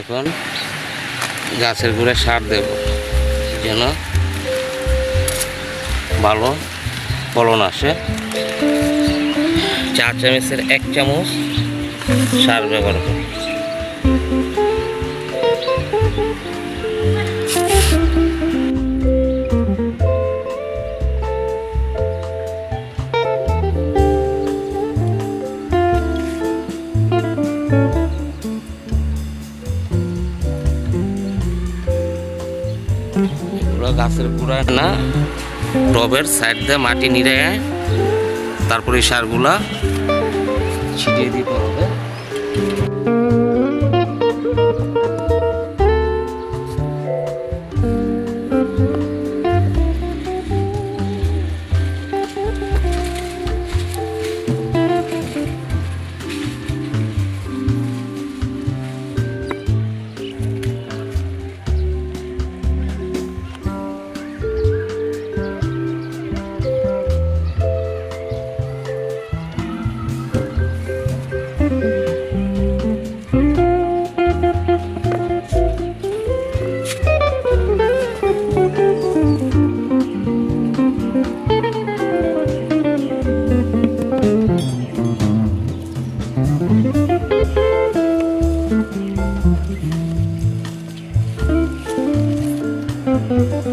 এখন গাছের গুঁড়ে সার দেব, যেন ভালো ফলন আসে। চা চামচের এক চামচ সার ব্যবহার করি গাছের গুঁড়া না টবের সাইড দিয়ে মাটি নিড়ে তারপরে সারগুলা ছিটিয়ে দিতে হবে। thank you